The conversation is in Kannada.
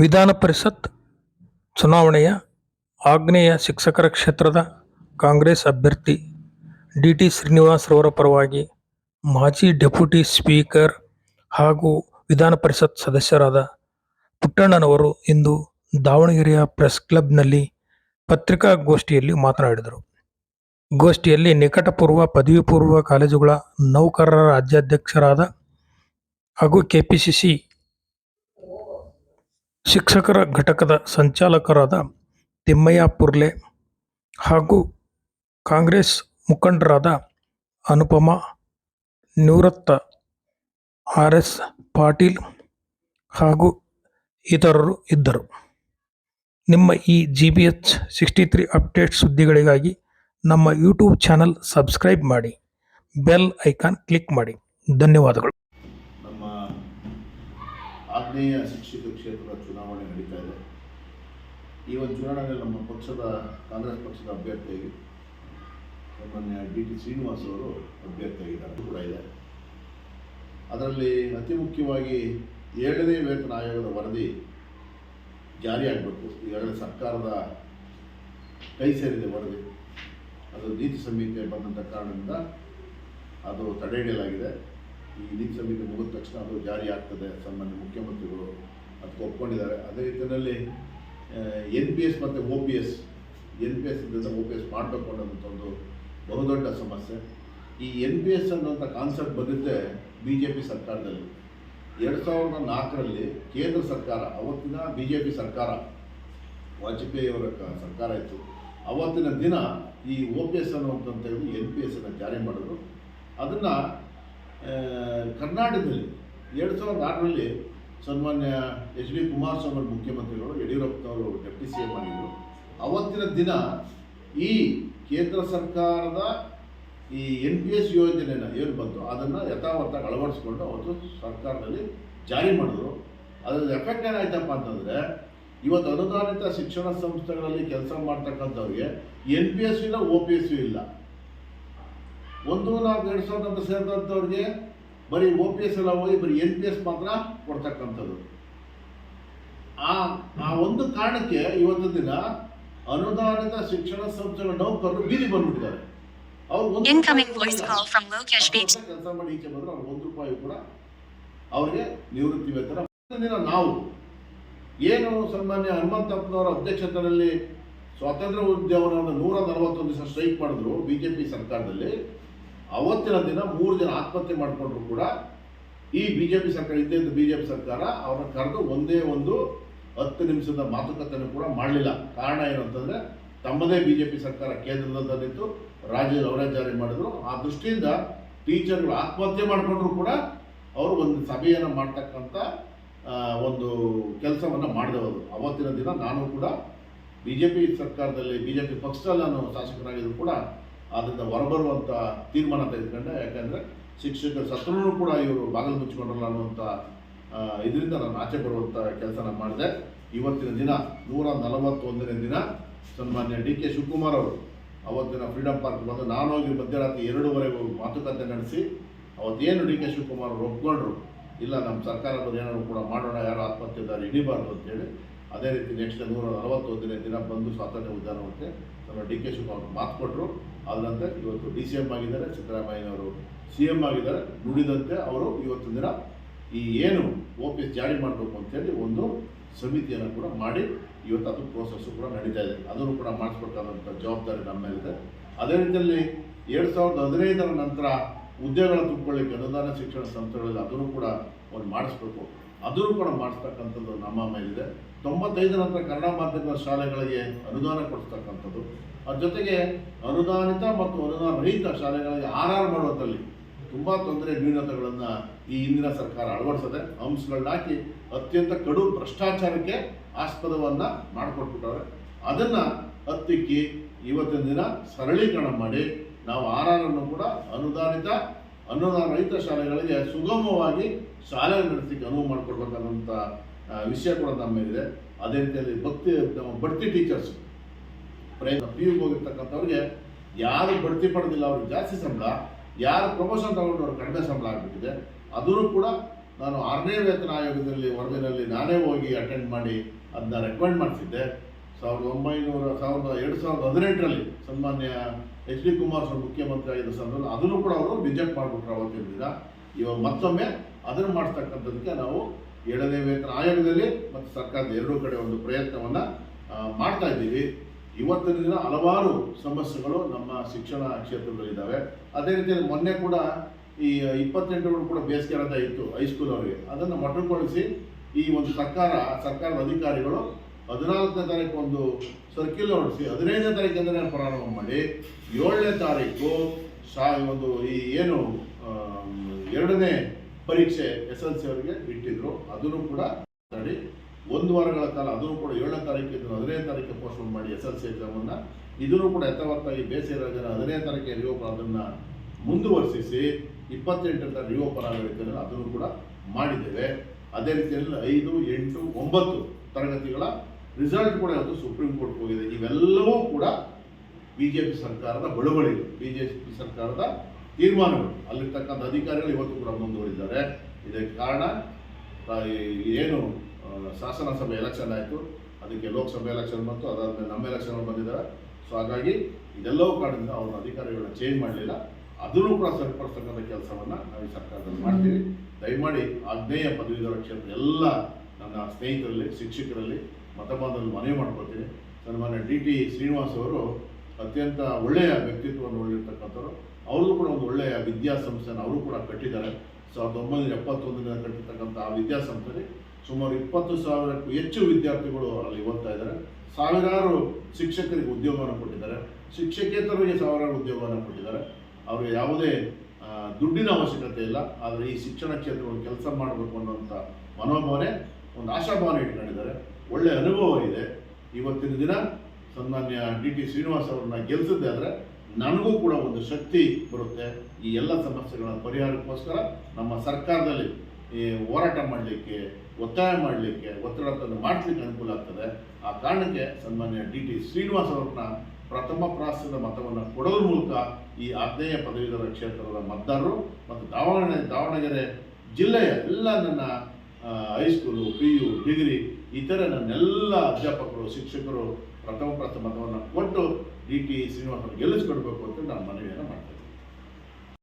ವಿಧಾನ ಪರಿಷತ್ ಚುನಾವಣೆಯ ಆಗ್ನೇಯ ಶಿಕ್ಷಕರ ಕ್ಷೇತ್ರದ ಕಾಂಗ್ರೆಸ್ ಅಭ್ಯರ್ಥಿ ಡಿ ಟಿ ಶ್ರೀನಿವಾಸ್ರವರ ಪರವಾಗಿ ಮಾಜಿ ಡೆಪ್ಯೂಟಿ ಸ್ಪೀಕರ್ ಹಾಗೂ ವಿಧಾನ ಪರಿಷತ್ ಸದಸ್ಯರಾದ ಪುಟ್ಟಣ್ಣನವರು ಇಂದು ದಾವಣಗೆರೆಯ ಪ್ರೆಸ್ ಕ್ಲಬ್ನಲ್ಲಿ ಪತ್ರಿಕಾಗೋಷ್ಠಿಯಲ್ಲಿ ಮಾತನಾಡಿದರು. ಗೋಷ್ಠಿಯಲ್ಲಿ ನಿಕಟಪೂರ್ವ ಪದವಿ ಪೂರ್ವ ಕಾಲೇಜುಗಳ ನೌಕರರ ರಾಜ್ಯಾಧ್ಯಕ್ಷರಾದ ಹಾಗೂ ಕೆಪಿಸಿಸಿ ಶಿಕ್ಷಕರ ಘಟಕದ ಸಂಚಾಲಕರಾದ ತಿಮ್ಮಯ್ಯ ಪುರ್ಲೆ ಹಾಗೂ ಕಾಂಗ್ರೆಸ್ ಮುಖಂಡರಾದ ಅನುಪಮ ನಿವೃತ್ತ ಆರ್ ಎಸ್ ಪಾಟೀಲ್ ಹಾಗೂ ಇತರರು ಇದ್ದರು. ನಿಮ್ಮ ಈ G B H sixty three update ಸುದ್ದಿಗಳಿಗಾಗಿ ನಮ್ಮ ಯೂಟ್ಯೂಬ್ ಚಾನಲ್ ಸಬ್ಸ್ಕ್ರೈಬ್ ಮಾಡಿ, ಬೆಲ್ ಐಕಾನ್ ಕ್ಲಿಕ್ ಮಾಡಿ. ಧನ್ಯವಾದಗಳು. ಆಗ್ನೇಯ ಶಿಕ್ಷಕ ಕ್ಷೇತ್ರದ ಚುನಾವಣೆ ನಡೀತಾ ಇದೆ. ಈ ಒಂದು ಚುನಾವಣೆಯಲ್ಲಿ ನಮ್ಮ ಪಕ್ಷದ, ಕಾಂಗ್ರೆಸ್ ಪಕ್ಷದ ಅಭ್ಯರ್ಥಿಯಾಗಿ ಸಾಮಾನ್ಯ ಡಿ ಟಿ ಶ್ರೀನಿವಾಸ್ ಅವರು ಅಭ್ಯರ್ಥಿಯಾಗಿದ್ದಾರೆ ಅದು ಕೂಡ ಇದೆ. ಅದರಲ್ಲಿ ಅತಿ ಮುಖ್ಯವಾಗಿ ಏಳನೇ ವೇತನ ಆಯೋಗದ ವರದಿ ಜಾರಿಯಾಗಬೇಕು. ಈಗಾಗಲೇ ಸರ್ಕಾರದ ಕೈ ಸೇರಿದೆ ವರದಿ. ಅದು ನೀತಿ ಸಂಹಿತೆ ಬಂದಂಥ ಕಾರಣದಿಂದ ಅದು ತಡೆ ಹಿಡಿಯಲಾಗಿದೆ. ಈ ನೀತಿ ಸಂಹಿತೆ ಮುಗಿದ ತಕ್ಷಣ ಅದು ಜಾರಿ ಆಗ್ತದೆ ಸಾಮಾನ್ಯ ಮುಖ್ಯಮಂತ್ರಿಗಳು ಅದಕ್ಕೆ ಒಪ್ಕೊಂಡಿದ್ದಾರೆ. ಅದೇ ರೀತಿಯಲ್ಲಿ ಎನ್ ಪಿ ಎಸ್ ಮತ್ತು O P S N P S ಇದರಿಂದ ಒ ಪಿ ಎಸ್ ಮಾಡಬೇಕು ಅನ್ನೋದಂಥ ಒಂದು ಬಹುದೊಡ್ಡ ಸಮಸ್ಯೆ. ಈ ಎನ್ ಪಿ ಎಸ್ ಅನ್ನೋಂಥ ಕಾನ್ಸೆಪ್ಟ್ ಬಂದಿದ್ದೆ ಬಿ ಜೆ ಪಿ ಸರ್ಕಾರದಲ್ಲಿ. ಎರಡು ಸಾವಿರದ ನಾಲ್ಕರಲ್ಲಿ ಕೇಂದ್ರ ಸರ್ಕಾರ, ಅವತ್ತಿನ ಬಿ ಜೆ ಪಿ ಸರ್ಕಾರ ವಾಜಪೇಯಿ ಅವರ ಕ- ಸರ್ಕಾರ ಇತ್ತು. ಅವತ್ತಿನ ದಿನ ಈ ಒ ಪಿ ಎಸ್ ಅನ್ನುವಂಥ ತೆಗೆದು ಎನ್ ಪಿ ಎಸ್ ಅನ್ನು ಜಾರಿ ಮಾಡಿದ್ರು. ಅದನ್ನು ಕರ್ನಾಟಕದಲ್ಲಿ ಎರಡು ಸಾವಿರದ ಆರರಲ್ಲಿ ಸನ್ಮಾನ್ಯ ಎಚ್ ಡಿ ಕುಮಾರಸ್ವಾಮಿ ಮುಖ್ಯಮಂತ್ರಿಗಳು ಯಡಿಯೂರಪ್ಪನವರು ಡೆಪ್ಟಿ ಸಿ ಎಂ ಆಗಿದ್ದರು ಅವತ್ತಿನ ದಿನ ಈ ಕೇಂದ್ರ ಸರ್ಕಾರದ ಈ ಎನ್ ಪಿ ಎಸ್ ಯೋಜನೆಯನ್ನು ಏನು ಬಂತು, ಅದನ್ನು ಯಥಾವತ್ತಾಗಿ ಅಳವಡಿಸ್ಕೊಂಡು ಅವತ್ತು ಸರ್ಕಾರದಲ್ಲಿ ಜಾರಿ ಮಾಡಿದ್ರು. ಅದರ ಎಫೆಕ್ಟ್ ಏನಾಯ್ತಪ್ಪ ಅಂತಂದರೆ, ಇವತ್ತು ಅನುದಾನಿತ ಶಿಕ್ಷಣ ಸಂಸ್ಥೆಗಳಲ್ಲಿ ಕೆಲಸ ಮಾಡ್ತಕ್ಕಂಥವ್ರಿಗೆ ಎನ್ ಪಿ ಎಸ್ ಇಲ್ಲ ಒ ಪಿ ಎಸ್ ಇಲ್ಲ. ಒಂದು ನಾಲ್ಕು ಎರಡು ಸಾವಿರದ ಹತ್ತು ಸೇರಿದಂಥವ್ರಿಗೆ ಬರೀ ಒ ಪಿ ಎಸ್ ಎಲ್ಲ ಹೋಗಿ ಬರೀ ಎನ್ ಪಿ ಎಸ್ ಮಾತ್ರ ಕೊಡ್ತಕ್ಕಂಥದ್ದು. ಆ ಆ ಒಂದು ಕಾರಣಕ್ಕೆ ಇವತ್ತು ದಿನ ಅನುದಾನಿತ ಶಿಕ್ಷಣ ಸಂಸ್ಥೆಗಳ ನೌಕರರು ಬೀದಿ ಬಂದ್ಬಿಟ್ಟಿದ್ದಾರೆ. ಅವ್ರು ಒಂದು. ಕೆಲಸ ಮಾಡಿ ಈಚೆ ಬಂದ್ರೆ ಅವ್ರು ಒಂದು ರೂಪಾಯಿ ಕೂಡ ಅವ್ರಿಗೆ ನಿವೃತ್ತಿ ವೇತನ ದಿನ ನಾವು. ಏನು ಸನ್ಮಾನ್ಯ ಹನುಮಂತಪ್ಪನವರ ಅಧ್ಯಕ್ಷತೆಯಲ್ಲಿ ಸ್ವಾತಂತ್ರ್ಯ ಉದ್ಯಮವನ್ನು ನೂರ ನಲವತ್ತೊಂದು ದಿವಸ ಸ್ಟ್ರೈಕ್ ಮಾಡಿದ್ರು ಬಿಜೆಪಿ ಸರ್ಕಾರದಲ್ಲಿ. ಅವತ್ತಿನ ದಿನ ಮೂರು ಜನ ಆತ್ಮಹತ್ಯೆ ಮಾಡಿಕೊಂಡ್ರು ಕೂಡ ಈ ಬಿ ಜೆ ಪಿ ಸರ್ಕಾರ, ಇದ್ದೇ ಬಿ ಜೆ ಪಿ ಸರ್ಕಾರ ಅವ್ರನ್ನ ಕರೆದು ಒಂದೇ ಒಂದು ಹತ್ತು ನಿಮಿಷದ ಮಾತುಕತೆಯನ್ನು ಕೂಡ ಮಾಡಲಿಲ್ಲ. ಕಾರಣ ಏನು ಅಂತಂದರೆ ತಮ್ಮದೇ ಬಿ ಜೆ ಪಿ ಸರ್ಕಾರ ಕೇಂದ್ರದಲ್ಲಿತ್ತು ರಾಜ್ಯದ ಅವರೇ ಜಾರಿ ಮಾಡಿದ್ರು. ಆ ದೃಷ್ಟಿಯಿಂದ ಟೀಚರ್ಗಳು ಆತ್ಮಹತ್ಯೆ ಮಾಡಿಕೊಂಡ್ರು ಕೂಡ ಅವರು ಒಂದು ಸಭೆಯನ್ನು ಮಾಡ್ತಕ್ಕಂಥ ಒಂದು ಕೆಲಸವನ್ನು ಮಾಡಿದವರು. ಅವತ್ತಿನ ದಿನ ನಾನು ಕೂಡ ಬಿ ಜೆ ಪಿ ಸರ್ಕಾರದಲ್ಲಿ ಬಿ ಜೆ ಪಿ ಪಕ್ಷದಲ್ಲಿ ನಾನು ಶಾಸಕರಾಗಿದ್ರು ಕೂಡ ಅದರಿಂದ ಹೊರಬರುವಂಥ ತೀರ್ಮಾನ ತೆಗೆದುಕೊಂಡೆ ಯಾಕಂದರೆ ಶಿಕ್ಷಕರು ಸತ್ರೂ ಕೂಡ ಇವರು ಬಾಗಿಲು ಮುಚ್ಚಿಕೊಂಡ್ರಲ್ಲ ಅನ್ನುವಂಥ ಇದರಿಂದ ನಾನು ಆಚೆ ಬರುವಂಥ ಕೆಲಸನ ಮಾಡಿದೆ. ಇವತ್ತಿನ ದಿನ, ನೂರ ನಲವತ್ತೊಂದನೇ ದಿನ, ಸನ್ಮಾನ್ಯ ಡಿ ಕೆ ಶಿವಕುಮಾರ್ ಅವರು ಅವತ್ತಿನ ಫ್ರೀಡಮ್ ಪಾರ್ಕ್ ಬಂದು ನಾನು ಹೋಗಿ ಮಧ್ಯರಾತ್ರಿ ಎರಡೂವರೆಗೂ ಮಾತುಕತೆ ನಡೆಸಿ, ಅವತ್ತೇನು ಡಿ ಕೆ ಶಿವಕುಮಾರ್ ಅವರು ಒಪ್ಕೊಂಡ್ರು, ಇಲ್ಲ ನಮ್ಮ ಸರ್ಕಾರ ಏನಾದ್ರು ಕೂಡ ಮಾಡೋಣ, ಯಾರು ಆತ್ಮಹತ್ಯೆ ದಾರಿ ಹಿಡಿಬಾರ್ದು ಅಂತೇಳಿ ಅದೇ ರೀತಿ ನೆಕ್ಸ್ಟ್ ನೂರ ನಲವತ್ತೊಂದನೇ ದಿನ ಬಂದು ಸ್ವಾತಂತ್ರ್ಯ ಉದ್ಯಾನವನಕ್ಕೆ ನಮ್ಮ ಡಿ ಕೆ ಶಿವಕುಮಾರ್ ಮಾತು ಕೊಟ್ಟರು ಅದರಂತೆ ಇವತ್ತು ಡಿ ಸಿ ಎಂ ಆಗಿದ್ದಾರೆ, ಸಿದ್ದರಾಮಯ್ಯನವರು ಸಿ ಎಂ ಆಗಿದ್ದಾರೆ. ನುಡಿದಂತೆ ಅವರು ಇವತ್ತು ದಿನ ಈ ಏನು ಒ ಪಿ ಎಸ್ ಜಾರಿ ಮಾಡಬೇಕು ಅಂತೇಳಿ ಒಂದು ಸಮಿತಿಯನ್ನು ಕೂಡ ಮಾಡಿ ಇವತ್ತು ಅದು ಪ್ರೋಸೆಸ್ಸು ಕೂಡ ನಡೀತಾ ಇದೆ. ಅದನ್ನು ಕೂಡ ಮಾಡಿಸ್ಬೇಕಾದಂಥ ಜವಾಬ್ದಾರಿ ನಮ್ಮ ಮೇಲಿದೆ. ಅದೇ ರೀತಿಯಲ್ಲಿ ಎರಡು ಸಾವಿರದ ಹದಿನೈದರ ನಂತರ ಉದ್ಯೋಗಗಳ ತುಂಬಿಕೊಳ್ಳಿಕ್ಕೆ ಅನುದಾನ ಶಿಕ್ಷಣ ಸಂಸ್ಥೆಗಳಲ್ಲಿ ಅದನ್ನು ಕೂಡ ಅವ್ರು ಮಾಡಿಸ್ಬೇಕು. ಅದನ್ನು ಕೂಡ ಮಾಡಿಸ್ತಕ್ಕಂಥದ್ದು ನಮ್ಮ ಮೇಲಿದೆ. ತೊಂಬತ್ತೈದರ ನಂತರ ಕನ್ನಡ ಮಾಧ್ಯಮದ ಶಾಲೆಗಳಿಗೆ ಅನುದಾನ ಕೊಡಿಸ್ತಕ್ಕಂಥದ್ದು ಅದ್ರ ಜೊತೆಗೆ ಅನುದಾನಿತ ಮತ್ತು ಅನುದಾನ ರಹಿತ ಶಾಲೆಗಳಿಗೆ ಆರ್ ಆರ್ ಮಾಡುವಂಥಲ್ಲಿ ತುಂಬ ತೊಂದರೆ ನ್ಯೂನತೆಗಳನ್ನು ಈ ಹಿಂದಿನ ಸರ್ಕಾರ ಅಳವಡಿಸದೆ. ಅಂಶಗಳನ್ನ ಹಾಕಿ ಅತ್ಯಂತ ಕಡು ಭ್ರಷ್ಟಾಚಾರಕ್ಕೆ ಆಸ್ಪದವನ್ನು ಮಾಡಿಕೊಟ್ಬಿಟ್ಟವ್ರೆ. ಅದನ್ನು ಹತ್ತಿಕ್ಕಿ ಇವತ್ತಿನ ದಿನ ಸರಳೀಕರಣ ಮಾಡಿ ನಾವು ಆರ್ ಆರ್ ಅನ್ನು ಕೂಡ ಅನುದಾನಿತ ಅನುದಾನ ರಹಿತ ಶಾಲೆಗಳಿಗೆ ಸುಗಮವಾಗಿ ಶಾಲೆ ನಡೆಸಲಿಕ್ಕೆ ಅನುವು ಮಾಡಿಕೊಡ್ಬೇಕಾದಂಥ ಆ, ವಿಷಯ ಕೂಡ ನಮ್ಮ ಮೇಲಿದೆ. ಅದೇ ರೀತಿಯಲ್ಲಿ ಭಕ್ತಿ ಬಡ್ತಿ ಟೀಚರ್ಸ್ ಪ್ರಯತ್ನ ಪಿ ಯು ಹೋಗಿರ್ತಕ್ಕಂಥವ್ರಿಗೆ ಯಾರು ಬಡ್ತಿ ಪಡೆದಿಲ್ಲ, ಅವ್ರಿಗೆ ಜಾಸ್ತಿ ಸಂಬಳ, ಯಾರು ಪ್ರಮೋಷನ್ ತಗೊಂಡವ್ರು ಕಡಿಮೆ ಸಂಬಳ ಆಗಿಬಿಟ್ಟಿದೆ. ಅದೂ ಕೂಡ ನಾನು ಆರನೇ ವೇತನ ಆಯೋಗದಲ್ಲಿ ವರದಿನಲ್ಲಿ ನಾನೇ ಹೋಗಿ ಅಟೆಂಡ್ ಮಾಡಿ ಅದನ್ನ ರೆಕಮೆಂಡ್ ಮಾಡಿಸಿದ್ದೆ. ಸಾವಿರದ ಒಂಬೈನೂರ, ಸಾವಿರದ ಎರಡು ಸಾವಿರದ ಹದಿನೆಂಟರಲ್ಲಿ ಸನ್ಮಾನ್ಯ ಎಚ್ ಡಿ ಕುಮಾರಸ್ವಾಮಿ ಮುಖ್ಯಮಂತ್ರಿ ಆಗಿದ್ದ ಸಂದರ್ಭದಲ್ಲಿ ಅದನ್ನು ಕೂಡ ಅವರು ರಿಜೆಕ್ಟ್ ಮಾಡಿಬಿಟ್ರು ಅವತ್ತಿನ ದಿನ. ಇವಾಗ ಮತ್ತೊಮ್ಮೆ ಅದನ್ನು ಮಾಡಿಸ್ತಕ್ಕಂಥದ್ದಕ್ಕೆ ನಾವು ಏಳನೇ ವೇತನ ಆಯೋಗದಲ್ಲಿ ಮತ್ತು ಸರ್ಕಾರದ ಎರಡೂ ಕಡೆ ಒಂದು ಪ್ರಯತ್ನವನ್ನು ಮಾಡ್ತಾ ಇದ್ದೀವಿ. ಇವತ್ತಿನ ದಿನ ಹಲವಾರು ಸಮಸ್ಯೆಗಳು ನಮ್ಮ ಶಿಕ್ಷಣ ಕ್ಷೇತ್ರದಲ್ಲಿದ್ದಾವೆ. ಅದೇ ರೀತಿಯಲ್ಲಿ ಮೊನ್ನೆ ಕೂಡ ಈ ಇಪ್ಪತ್ತೆಂಟು ಕೂಡ ಬೇಸಿಗೆ ಅಂತ ಇತ್ತು ಹೈಸ್ಕೂಲ್ ಅವರಿಗೆ. ಅದನ್ನು ಮೊಟಕುಗೊಳಿಸಿ ಈ ಒಂದು ಸರ್ಕಾರ, ಸರ್ಕಾರದ ಅಧಿಕಾರಿಗಳು ಹದಿನಾಲ್ಕನೇ ತಾರೀಕು ಒಂದು ಸರ್ಕ್ಯುಲರ್ ಹೊರಡಿಸಿ ಹದಿನೈದನೇ ತಾರೀಕಿಂದನೇ ಪ್ರಾರಂಭ ಮಾಡಿ, ಏಳನೇ ತಾರೀಕು ಶಾ, ಒಂದು ಈ ಏನು ಎರಡನೇ ಪರೀಕ್ಷೆ ಎಸ್ ಎಲ್ ಸಿ ಅವರಿಗೆ ಇಟ್ಟಿದ್ರು. ಅದನ್ನು ಕೂಡ ಮಾಡಿ ಒಂದು ವಾರಗಳ ಕಾಲ, ಅದನ್ನು ಕೂಡ ಏಳನೇ ತಾರೀಕಿಂದ ಹದಿನೈದು ತಾರೀಕು ಪೋಸ್ಟ್ಪೋನ್ ಮಾಡಿ ಎಸ್ ಎಲ್ ಸಿ ಎಕ್ಸಾಮನ್ನು ಇದನ್ನು ಕೂಡ ಯಥಾವತ್ತಾಗಿ ಬೇಸಿಗೆ ರಜೆನ ಹದಿನೈದು ತಾರೀಕಿಗೆ ರಿಓಪನ್ ಅದನ್ನು ಮುಂದುವರಿಸಿ ಇಪ್ಪತ್ತೆಂಟರಿಂದ ರಿಓಪನ್ ಆಗಬೇಕಂದ್ರೆ ಅದನ್ನು ಕೂಡ ಮಾಡಿದ್ದೇವೆ. ಅದೇ ರೀತಿಯಲ್ಲಿ ಐದು, ಎಂಟು, ಒಂಬತ್ತು ತರಗತಿಗಳ ರಿಸಲ್ಟ್ ಕೂಡ ಅದು ಸುಪ್ರೀಂ ಕೋರ್ಟ್ ಹೋಗಿದೆ. ಇವೆಲ್ಲವೂ ಕೂಡ ಬಿ ಜೆ ಪಿ ಸರ್ಕಾರದ ಬಳುವಳಿಗಳು ಬಿ ಜೆ ಪಿ ಸರ್ಕಾರದ ತೀರ್ಮಾನಗಳು. ಅಲ್ಲಿರ್ತಕ್ಕಂಥ ಅಧಿಕಾರಿಗಳು ಇವತ್ತು ಕೂಡ ಮುಂದುವರಿದ್ದಾರೆ ಇದಕ್ಕೆ ಕಾರಣ ಏನು ಶಾಸನ ಶಾಸನಸಭೆ ಎಲೆಕ್ಷನ್ ಆಯಿತು. ಅದಕ್ಕೆ ಲೋಕಸಭೆ ಎಲೆಕ್ಷನ್ ಬಂತು. ಅದಾದಮೇಲೆ ನಮ್ಮ ಎಲೆಕ್ಷನ್ ಬಂದಿದ್ದಾರೆ. ಸೊ ಹಾಗಾಗಿ ಇದೆಲ್ಲವೂ ಕಾರಣದಿಂದ ಅವ್ರನ್ನ ಅಧಿಕಾರಿಗಳನ್ನ ಚೇಂಜ್ ಮಾಡಲಿಲ್ಲ. ಅದನ್ನು ಕೂಡ ಸರಿಪಡಿಸ್ತಕ್ಕಂಥ ಕೆಲಸವನ್ನು ನಾವು ಈ ಸರ್ಕಾರದಲ್ಲಿ ಮಾಡ್ತೀವಿ. ದಯಮಾಡಿ ಆಗ್ನೇಯ ಪದವೀಧರ ಕ್ಷೇತ್ರ, ಎಲ್ಲ ನನ್ನ ಸ್ನೇಹಿತರಲ್ಲಿ, ಶಿಕ್ಷಕರಲ್ಲಿ ಮತಬಾಂಧವರಲ್ಲಿ ಮನವಿ ಮಾಡ್ಕೊಳ್ತೀನಿ. ಸನ್ಮಾನ್ಯ ಡಿ ಟಿ ಶ್ರೀನಿವಾಸ್ ಅವರು ಅತ್ಯಂತ ಒಳ್ಳೆಯ ವ್ಯಕ್ತಿತ್ವವನ್ನು ಹೊಂದಿರತಕ್ಕಂಥವ್ರು. ಅವ್ರದ್ದು ಕೂಡ ಒಂದು ಒಳ್ಳೆಯ ವಿದ್ಯಾಸಂಸ್ಥೆನ ಅವರು ಕೂಡ ಕಟ್ಟಿದ್ದಾರೆ. ಸಾವಿರದ ಒಂಬೈನೂರ ಎಪ್ಪತ್ತೊಂದರಿಂದ ಕಟ್ಟಿರ್ತಕ್ಕಂಥ ಆ ವಿದ್ಯಾಸಂಸ್ಥೆಯಲ್ಲಿ ಸುಮಾರು ಇಪ್ಪತ್ತು ಸಾವಿರಕ್ಕೂ ಹೆಚ್ಚು ವಿದ್ಯಾರ್ಥಿಗಳು ಅಲ್ಲಿ ಓದ್ತಾ ಇದ್ದಾರೆ. ಸಾವಿರಾರು ಶಿಕ್ಷಕರಿಗೆ ಉದ್ಯೋಗವನ್ನು ಕೊಟ್ಟಿದ್ದಾರೆ. ಶಿಕ್ಷಕೇತರಿಗೆ ಸಾವಿರಾರು ಉದ್ಯೋಗವನ್ನು ಕೊಟ್ಟಿದ್ದಾರೆ. ಅವರಿಗೆ ಯಾವುದೇ ದುಡ್ಡಿನ ಅವಶ್ಯಕತೆ ಇಲ್ಲ. ಆದರೆ ಈ ಶಿಕ್ಷಣ ಕ್ಷೇತ್ರವನ್ನು ಕೆಲಸ ಮಾಡಬೇಕು ಅನ್ನೋಂಥ ಮನೋಭಾವನೆ ಒಂದು ಆಶಾಭಾವನೆ ಇಟ್ಕೊಂಡಿದ್ದಾರೆ. ಒಳ್ಳೆಯ ಅನುಭವ ಇದೆ. ಇವತ್ತಿನ ದಿನ ಸನ್ಮಾನ್ಯ ಡಿ ಟಿ ಶ್ರೀನಿವಾಸ್ ಅವ್ರನ್ನ ಗೆಲ್ಲಿಸಿದ್ದೆ ಆದರೆ ನನಗೂ ಕೂಡ ಒಂದು ಶಕ್ತಿ ಬರುತ್ತೆ ಈ ಎಲ್ಲ ಸಮಸ್ಯೆಗಳ ಪರಿಹಾರಕ್ಕೋಸ್ಕರ ನಮ್ಮ ಸರ್ಕಾರದಲ್ಲಿ ಈ ಹೋರಾಟ ಮಾಡಲಿಕ್ಕೆ, ಒತ್ತಾಯ ಮಾಡಲಿಕ್ಕೆ, ಒತ್ತಡ ಮಾಡಲಿಕ್ಕೆ ಅನುಕೂಲ ಆಗ್ತದೆ. ಆ ಕಾರಣಕ್ಕೆ ಸನ್ಮಾನ್ಯ ಡಿ ಟಿ ಶ್ರೀನಿವಾಸ್ ಅವ್ರನ್ನ ಪ್ರಥಮ ಪ್ರಾಸದ ಮತವನ್ನು ಕೊಡೋದ್ರ ಮೂಲಕ ಈ ಆಗ್ನೇಯ ಪದವೀಧರ ಕ್ಷೇತ್ರದ ಮತದಾರರು ಮತ್ತು ದಾವಣಗೆರೆ ದಾವಣಗೆರೆ ಜಿಲ್ಲೆಯ ಎಲ್ಲ ನನ್ನ ಹೈಸ್ಕೂಲು ಪಿ ಯು ಡಿಗ್ರಿ ಇತರ ನನ್ನೆಲ್ಲ ಅಧ್ಯಾಪಕರು, ಶಿಕ್ಷಕರು ಪ್ರಥಮ ಪ್ರಥಮ ಮತವನ್ನು ಕೊಟ್ಟು ಡಿ ಟಿ ಶ್ರೀನಿವಾಸ ಗೆಲ್ಲಿಸ್ಕೊಡ್ಬೇಕು ಅಂತ ನಾನು ಮನವಿಯನ್ನು ಮಾಡ್ತೇನೆ.